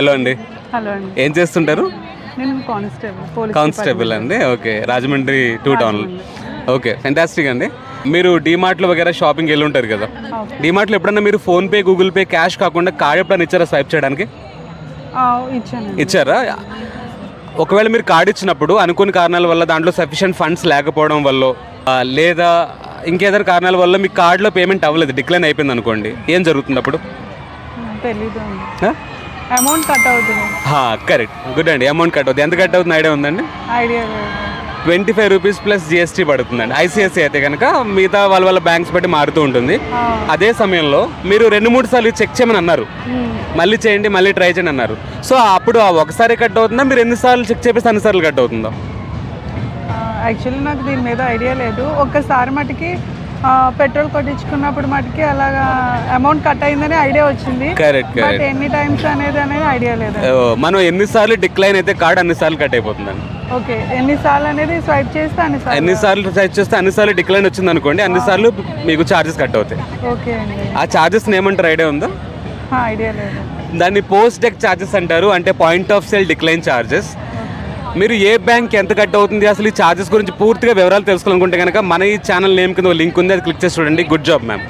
Hello అండి. Hello అండి. ఏం చేస్తుంటారు? నేను కానిస్టేబుల్ అండి. Okay. Rajahmundry two town. Okay. Fantastic అండి. మీరు డీమార్ట్లో వగేరా షాపింగ్ వెళ్ళి ఉంటారు కదా డీమార్ట్లో ఎప్పుడన్నా మీరు ఫోన్పే గూగుల్ పే క్యాష్ కాకుండా కార్డ్ ఎప్పుడన్నా ఇచ్చారా స్వైప్ చేయడానికి? ఇచ్చారా? ఒకవేళ మీరు కార్డు ఇచ్చినప్పుడు అనుకోని కారణాల వల్ల దాంట్లో సఫిషియెంట్ ఫండ్స్ లేకపోవడం వల్ల లేదా ఇంకేదైనా కారణాల వల్ల మీ కార్డులో పేమెంట్ అవ్వలేదు డిక్లైన్ అయిపోయింది అనుకోండి ఏం జరుగుతుంది అప్పుడు? తెలీదు అమౌంట్ కట్ అవుతుంది. కరెక్ట్ గుడ్ అండి. అమౌంట్ కట్ అవుతుంది. ఎంత కట్ అవుతుంది? ఐడియా ఉందండి? Idea twenty five rupees plus GST పడుతుందండి. ఐసిఐసి అయితే కనుక మిగతా వాళ్ళ వాళ్ళ బ్యాంక్స్ బట్టి మారుతూ ఉంటుంది. అదే సమయంలో మీరు రెండు మూడు సార్లు చెక్ చేయమని అన్నారు. మ్, మళ్ళీ చేయండి మళ్ళీ ట్రై చేయండి అన్నారు. సో అప్పుడు ఆ ఒకసారి కట్ అవుతుందా? మీరు ఎన్నిసార్లు చెక్ చేపిస్తే అన్నిసార్లు కట్ అవుతుందా? యాక్చువల్లీ నాకు దీని మీద ఐడియా లేదు. ఒక్కసారి మటుకి పెట్రోల్ కొట్టించుకున్నప్పుడు మటుకి అలాగా అమౌంట్ కట్ అయిందని ఐడియా వచ్చింది. కరెక్ట్ బట్ కరెక్ట్ ఎన్ని టైమ్స్ అనేది అనేది ఐడియా లేదు. మనం ఎన్నిసార్లు డిక్లైన్ అయితే కార్డ్ అన్నిసార్లు కట్ అయిపోతుందండి. ఓకే ఎన్నిసార్లు అనేది స్వైప్ చేస్తే అన్నిసార్లు. ఎన్నిసార్లు ట్రై చేస్తే అన్నిసార్లు డిక్లైన్ వచ్చింది అనుకోండి అన్నిసార్లు మీకు ఛార్జెస్ కట్ అవుతాయి. ఓకే అండి. ఆ ఛార్జెస్ ఏమంటారు ఐడియా ఉందా? ఐడియా లేదు. దాన్ని పోస్ట్ డెక్ ఛార్జెస్ అంటారు అంటే point of sale decline charges మీరు ఏ బ్యాంక్ ఎంత కట్ అవుతుంది? అసలు ఈ ఛార్జెస్ గురించి పూర్తిగా వివరాలు తెలుసుకోవాలనుకుంటే కనుక మన ఈ ఛానల్ నేమ్ కింద లింక్ ఉంది అది క్లిక్ చేసి చూడండి. Good job ma'am